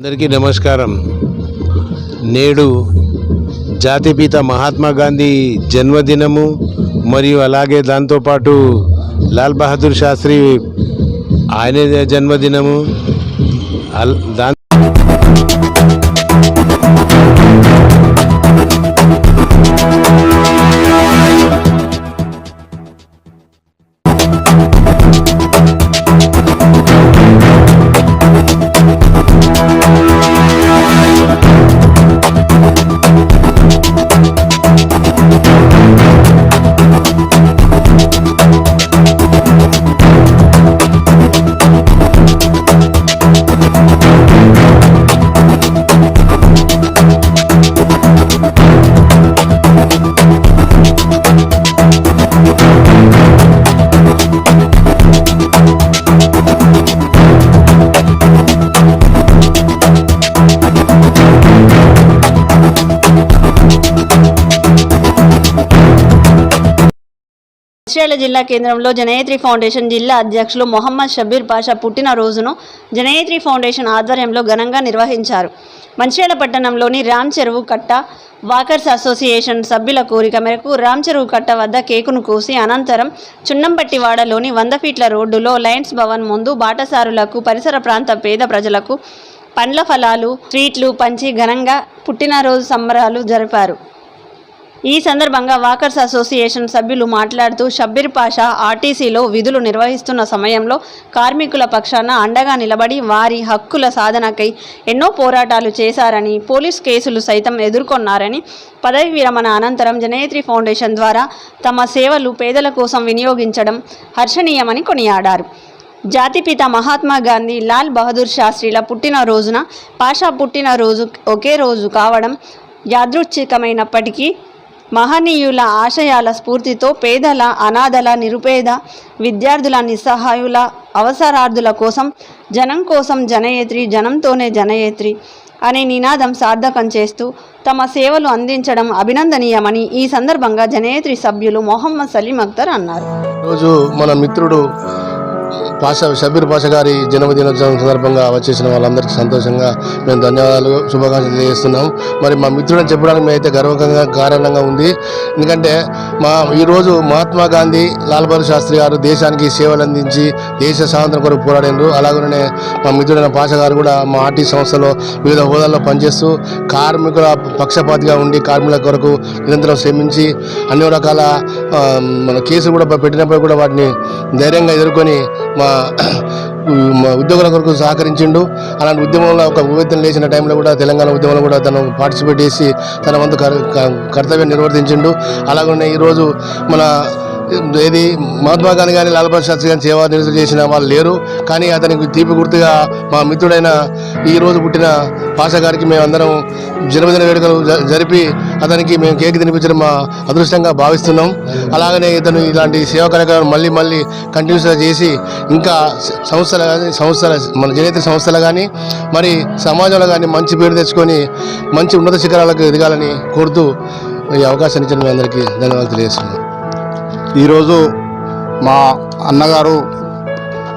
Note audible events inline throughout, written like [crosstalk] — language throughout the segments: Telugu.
అందరికీ నమస్కారం. నేడు జాతిపిత మహాత్మా గాంధీ జన్మదినము మరియు అలాగే దాంతోపాటు లాల్ బహదూర్ శాస్త్రి ఆయన జన్మదినము. దాని మంచిర్యాల జిల్లా కేంద్రంలో జనయత్రి ఫౌండేషన్ జిల్లా అధ్యక్షులు మొహమ్మద్ షబీర్ పాషా పుట్టినరోజును జనయత్రి ఫౌండేషన్ ఆధ్వర్యంలో ఘనంగా నిర్వహించారు. మంచిర్యాల పట్టణంలోని రామ్ చెరువు కట్ట వాకర్స్ అసోసియేషన్ సభ్యుల కోరిక మేరకు రామ్ చెరువు కట్ట వద్ద కేకును కోసి అనంతరం చున్నంపట్టివాడలోని వంద ఫీట్ల రోడ్డులో లయన్స్ భవన్ ముందు బాటసారులకు పరిసర ప్రాంత పేద ప్రజలకు పండ్ల ఫలాలు స్వీట్లు పంచి ఘనంగా పుట్టినరోజు సంబరాలు జరిపారు. ఈ సందర్భంగా వాకర్స్ అసోసియేషన్ సభ్యులు మాట్లాడుతూ షబ్బీర్ పాషా ఆర్టీసీలో విధులు నిర్వహిస్తున్న సమయంలో కార్మికుల పక్షాన అండగా నిలబడి వారి హక్కుల సాధనకై ఎన్నో పోరాటాలు చేశారని పోలీస్ కేసులు సైతం ఎదుర్కొన్నారని పదవి విరమణ అనంతరం జనయత్రి ఫౌండేషన్ ద్వారా తమ సేవలు పేదల కోసం వినియోగించడం హర్షణీయమని కొనియాడారు. జాతిపిత మహాత్మా గాంధీ లాల్ బహదూర్ శాస్త్రిల పుట్టినరోజున పాషా పుట్టినరోజు ఒకే రోజు కావడం యాదృచ్ఛికమైనప్పటికీ మహనీయుల ఆశయాల స్ఫూర్తితో పేదల అనాథల నిరుపేద విద్యార్థుల నిస్సహాయుల అవసరార్థుల కోసం జనం కోసం జనయేత్రి జనంతోనే జనయేత్రి అనే నినాదం సార్థకం చేస్తూ తమ సేవలు అందించడం అభినందనీయమని ఈ సందర్భంగా జనయేత్రి సభ్యులు మొహమ్మద్ సలీం అఖ్తర్ అన్నారు. ఈరోజు మన మిత్రుడు పాషా షబీర్ పాషా గారి జన్మదినోత్సవం సందర్భంగా వచ్చేసిన వాళ్ళందరికీ సంతోషంగా మేము ధన్యవాదాలు శుభాకాంక్షలు తెలియజేస్తున్నాం. మరి మా మిత్రుడని చెప్పడానికి మేమైతే గర్వకంగా కారణంగా ఉంది. ఎందుకంటే మా ఈరోజు మహాత్మా గాంధీ లాల్ బహదూర్ శాస్త్రి గారు దేశానికి సేవలు అందించి దేశ స్వాతంత్రం కొరకు పోరాడారు అలాగనే మా మిత్రుడైన పాషా గారు కూడా మా ఆర్టీ సంస్థలో వివిధ హోదాల్లో పనిచేస్తూ కార్మికుల పక్షపాతిగా ఉండి కార్మికుల కొరకు నిరంతరం శ్రమించి అన్ని రకాల మన కేసులు కూడా పెట్టినప్పుడు కూడా వాటిని ధైర్యంగా ఎదుర్కొని మా ఉద్యోగుల కొరకు సహకరించిండు. అలాంటి ఉద్యమంలో ఒక ఉవ్వెత్తున లేచిన టైంలో కూడా తెలంగాణ ఉద్యమంలో కూడా తను పార్టిసిపేట్ చేసి తన వంతు క- కర్తవ్యం నిర్వర్తించిండు. అలాగనే ఈరోజు మన ఏది మహాత్మా గాంధీ కానీ లాల్ ప్రసాద్ శాస్త్రి గారిని సేవా నిరసన చేసిన వాళ్ళు లేరు. కానీ అతనికి తీపి గుర్తుగా మా మిత్రుడైన ఈరోజు పుట్టిన పాషా గారికి మేమందరం జన్మదిన వేడుకలు జ- జరిపి అతనికి మేము కేక్ తినిపించడం మా అదృష్టంగా భావిస్తున్నాం. అలాగనే ఇతను ఇలాంటి సేవా కార్యక్రమాలు మళ్ళీ మళ్ళీ కంటిన్యూస్గా చేసి ఇంకా సంస్థలు కానీ సంస్థల మన జనేత సంస్థలు కానీ మరి సమాజంలో కానీ మంచి పేరు తెచ్చుకొని మంచి ఉన్నత శిఖరాలకు ఎదగాలని కోరుతూ ఈ అవకాశాన్ని ఇచ్చిన మీ అందరికీ ధన్యవాదాలు తెలియజేస్తున్నాను. ఈరోజు మా అన్నగారు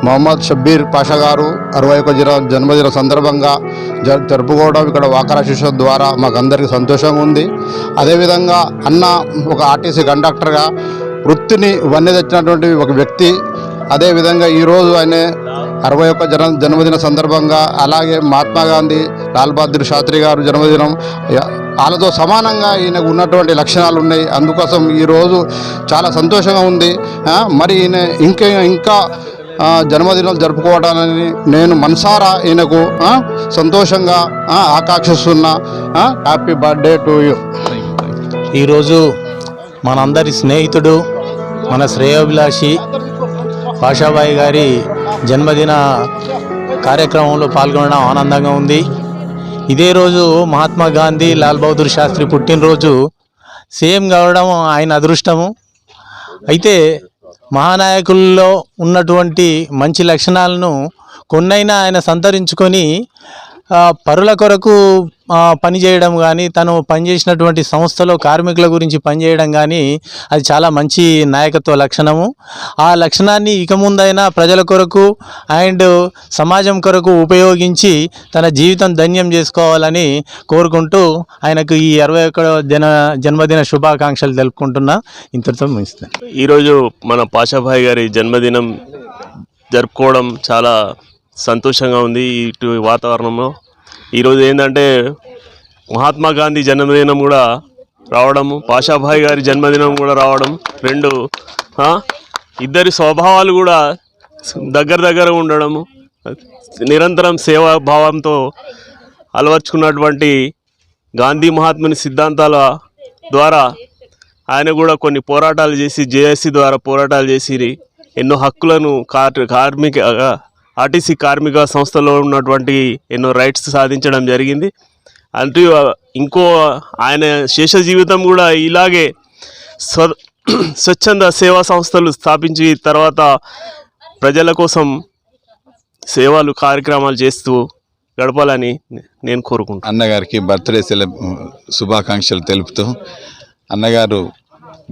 మొహమ్మద్ షబ్బీర్ పాషా గారు అరవై ఒక జన జన్మదిన సందర్భంగా జ జరుపుకోవడం ఇక్కడ వాకరా శిశు ద్వారా మాకు అందరికీ సంతోషంగా ఉంది. అదేవిధంగా అన్న ఒక ఆర్టీసీ కండక్టర్గా వృత్తిని వన్నె తెచ్చినటువంటి ఒక వ్యక్తి అదేవిధంగా ఈరోజు ఆయన అరవై ఒక్క జన జన్మదిన సందర్భంగా అలాగే మహాత్మా గాంధీ లాల్ బహదూర్ శాస్త్రి గారు జన్మదినం వాళ్ళతో సమానంగా ఈయనకు ఉన్నటువంటి లక్షణాలు ఉన్నాయి. అందుకోసం ఈరోజు చాలా సంతోషంగా ఉంది. మరి ఈయన ఇంకా ఇంకా జన్మదినాలు జరుపుకోవడాన్ని నేను మనసారా ఈయనకు సంతోషంగా ఆకాంక్షిస్తున్నా. హ్యాపీ బర్త్డే టు యూ ఈరోజు మనందరి స్నేహితుడు మన శ్రేయోభిలాషి భాషాబాయి గారి జన్మదిన కార్యక్రమంలో పాల్గొనడం ఆనందంగా ఉంది. ఇదే రోజు మహాత్మా గాంధీ లాల్ బహదూర్ శాస్త్రి పుట్టినరోజు. సేమ్ కావడం ఆయన అదృష్టము. అయితే మహానాయకుల్లో ఉన్నటువంటి మంచి లక్షణాలను కొన్నైనా ఆయన సంతరించుకొని పరుల కొరకు పనిచేయడం కానీ తను పనిచేసినటువంటి సంస్థలో కార్మికుల గురించి పనిచేయడం కానీ అది చాలా మంచి నాయకత్వ లక్షణము. ఆ లక్షణాన్ని ఇక ముందైనా ప్రజల కొరకు అండ్ సమాజం కొరకు ఉపయోగించి తన జీవితం ధన్యం చేసుకోవాలని కోరుకుంటూ ఆయనకు ఈ అరవై ఒకటో జన జన్మదిన శుభాకాంక్షలు తెలుపుకుంటున్నా. ఇంతటితో ముగిస్తాను ఈరోజు మన పాషాభాయ్ గారి జన్మదినం జరుపుకోవడం చాలా సంతోషంగా ఉంది ఇటు వాతావరణంలో. ఈరోజు ఏంటంటే మహాత్మా గాంధీ జన్మదినం కూడా రావడము పాషాభాయ్ గారి జన్మదినం కూడా రావడం రెండు ఇద్దరి స్వభావాలు కూడా దగ్గర దగ్గర ఉండడము నిరంతరం సేవా భావంతో అలవర్చుకున్నటువంటి గాంధీ మహాత్ముని సిద్ధాంతాల ద్వారా ఆయన కూడా కొన్ని పోరాటాలు చేసి జేఏసీ ద్వారా పోరాటాలు చేసి ఎన్నో హక్కులను కార్ కార్మిక ఆర్టీసీ కార్మిక సంస్థలో ఉన్నటువంటి ఎన్నో రైట్స్ సాధించడం జరిగింది. అంటూ ఇంకో ఆయన శేష జీవితం కూడా ఇలాగే స్వ [clears throat] స్వచ్ఛంద సేవా సంస్థలు స్థాపించి తర్వాత ప్రజల కోసం సేవలు కార్యక్రమాలు చేస్తూ గడపాలని నేను కోరుకుంటున్నాను. అన్నగారికి బర్త్డే సెల శుభాకాంక్షలు తెలుపుతూ అన్నగారు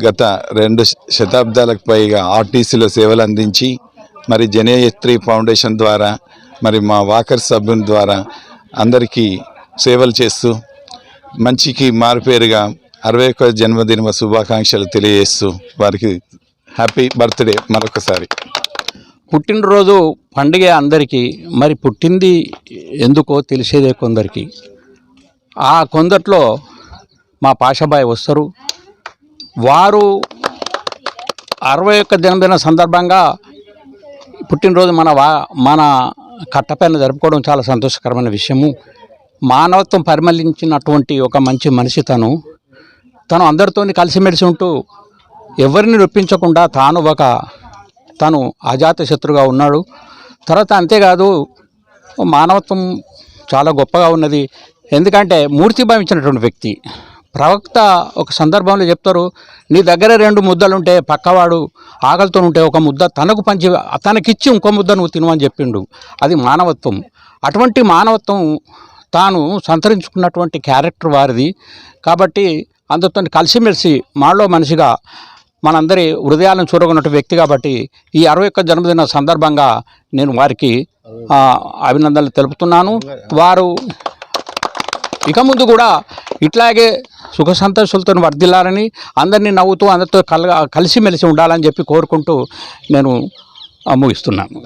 గత రెండు శతాబ్దాలకు పైగా ఆర్టీసీలో సేవలు అందించి మరి జనేయత్రి ఫౌండేషన్ ద్వారా మరి మా వాకర్ సభ్యుని ద్వారా అందరికీ సేవలు చేస్తూ మంచికి మారుపేరుగా అరవై ఒక్క జన్మదిన శుభాకాంక్షలు తెలియజేస్తూ వారికి హ్యాపీ బర్త్డే మరొకసారి. పుట్టినరోజు పండుగ అందరికీ మరి పుట్టింది ఎందుకో తెలిసేదే కొందరికి. ఆ కొందట్లో మా పాషాబాయ్ వస్తారు. వారు అరవై ఒక్క జన్మదిన సందర్భంగా పుట్టినరోజు మన వా మన కట్టపైన జరుపుకోవడం చాలా సంతోషకరమైన విషయము. మానవత్వం పరిమళించినటువంటి ఒక మంచి మనిషి తను. తను అందరితోని కలిసిమెలిసి ఉంటూ ఎవరిని నొప్పించకుండా తాను ఒక తను అజాత శత్రుగా ఉన్నాడు. తర్వాత అంతేకాదు మానవత్వం చాలా గొప్పగా ఉన్నది. ఎందుకంటే మూర్తి భావించినటువంటి వ్యక్తి. ప్రవక్త ఒక సందర్భంలో చెప్తారు నీ దగ్గర రెండు ముద్దలుంటే పక్కవాడు ఆకలితో ఉంటే ఒక ముద్ద తనకు పంచి తనకిచ్చి ఇంకో ముద్ద నువ్వు తినమని చెప్పిండు. అది మానవత్వం. అటువంటి మానవత్వం తాను సంతరించుకున్నటువంటి క్యారెక్టర్ వారిది. కాబట్టి అందరితో కలిసిమెలిసి మాలో మనిషిగా మనందరి హృదయాలను చూరగొన్న వ్యక్తి కాబట్టి ఈ అరవై ఒక్క జన్మదిన సందర్భంగా నేను వారికి అభినందనలు తెలుపుతున్నాను. వారు ఇక ముందు కూడా ఇట్లాగే సుఖ సంతోషాలతో వర్ధిల్లాలని అందరినీ నవ్వుతూ అందరితో కలగా కలిసిమెలిసి ఉండాలని చెప్పి కోరుకుంటూ నేను ముగిస్తున్నాను.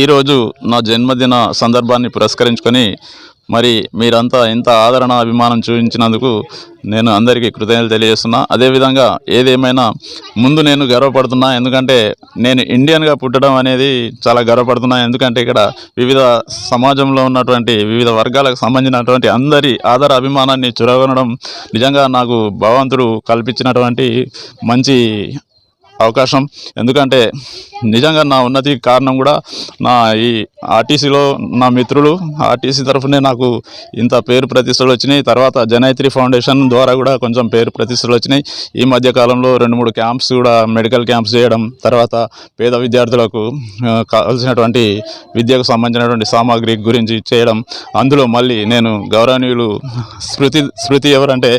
ఈరోజు నా జన్మదిన సందర్భాన్ని పురస్కరించుకొని మరి మీరంతా ఇంత ఆదరణ అభిమానం చూపించినందుకు నేను అందరికీ కృతజ్ఞతలు తెలియజేస్తున్నా. అదేవిధంగా ఏదేమైనా ముందు నేను గర్వపడుతున్నా ఎందుకంటే నేను ఇండియన్గా పుట్టడం అనేది చాలా గర్వపడుతున్నా. ఎందుకంటే ఇక్కడ వివిధ సమాజంలో ఉన్నటువంటి వివిధ వర్గాలకు సంబంధించినటువంటి అందరి ఆదర అభిమానాన్ని చురగొనడం నిజంగా నాకు భగవంతుడు కల్పించినటువంటి మంచి అవకాశం. ఎందుకంటే నిజంగా నా ఉన్నతి కారణం కూడా నా ఈ ఆర్టీసీలో నా మిత్రులు ఆర్టీసీ తరఫునే నాకు ఇంత పేరు ప్రతిష్టలు వచ్చినాయి. తర్వాత జనైత్రి ఫౌండేషన్ ద్వారా కూడా కొంచెం పేరు ప్రతిష్టలు వచ్చినాయి. ఈ మధ్య కాలంలో రెండు మూడు క్యాంప్స్ కూడా మెడికల్ క్యాంప్స్ చేయడం తర్వాత పేద విద్యార్థులకు కావాల్సినటువంటి విద్యకు సంబంధించినటువంటి సామాగ్రి గురించి చేయడం. అందులో మళ్ళీ నేను గౌరవనీయులు స్మృతి స్మృతి ఎవరంటే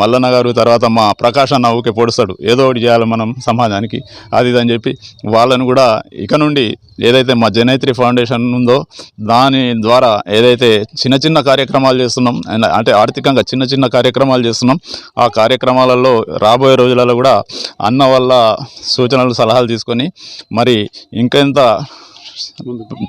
మల్లన్న గారు తర్వాత మా ప్రకాశ్ అన్న ఊకే పొడుస్తాడు. ఏదో ఒకటి చేయాలి మనం సమాజానికి. అది ఇది అని చెప్పి వాళ్ళను కూడా ఇక నుండి ఏదైతే మా జనైత్రి ఫౌండేషన్ ఉందో దాని ద్వారా ఏదైతే చిన్న చిన్న కార్యక్రమాలు చేస్తున్నాం అంటే ఆర్థికంగా చిన్న చిన్న కార్యక్రమాలు చేస్తున్నాం ఆ కార్యక్రమాలలో రాబోయే రోజులలో కూడా అన్న వల్ల సూచనలు సలహాలు తీసుకొని మరి ఇంకెంత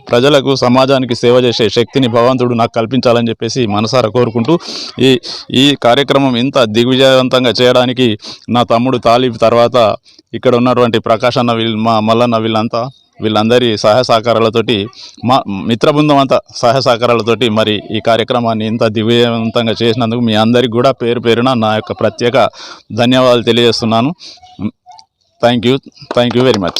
ప్రజలకు సమాజానికి సేవ చేసే శక్తిని భగవంతుడు నాకు కల్పించాలని చెప్పేసి మనసారా కోరుకుంటూ ఈ ఈ కార్యక్రమం ఇంత దిగ్విజయవంతంగా చేయడానికి నా తమ్ముడు తాలిబ్ తర్వాత ఇక్కడ ఉన్నటువంటి ప్రకాష్ అన్న వీళ్ళు మా మల్లన్న వీళ్ళంతా వీళ్ళందరి సహాయ సహకారాలతోటి మా మిత్ర బృందం అంతా సహాయ సహకారాలతోటి మరి ఈ కార్యక్రమాన్ని ఇంత దిగ్విజయవంతంగా చేసినందుకు మీ అందరికి కూడా పేరు పేరున నా యొక్క ప్రత్యేక ధన్యవాదాలు తెలియజేస్తున్నాను. Thank you thank you very much.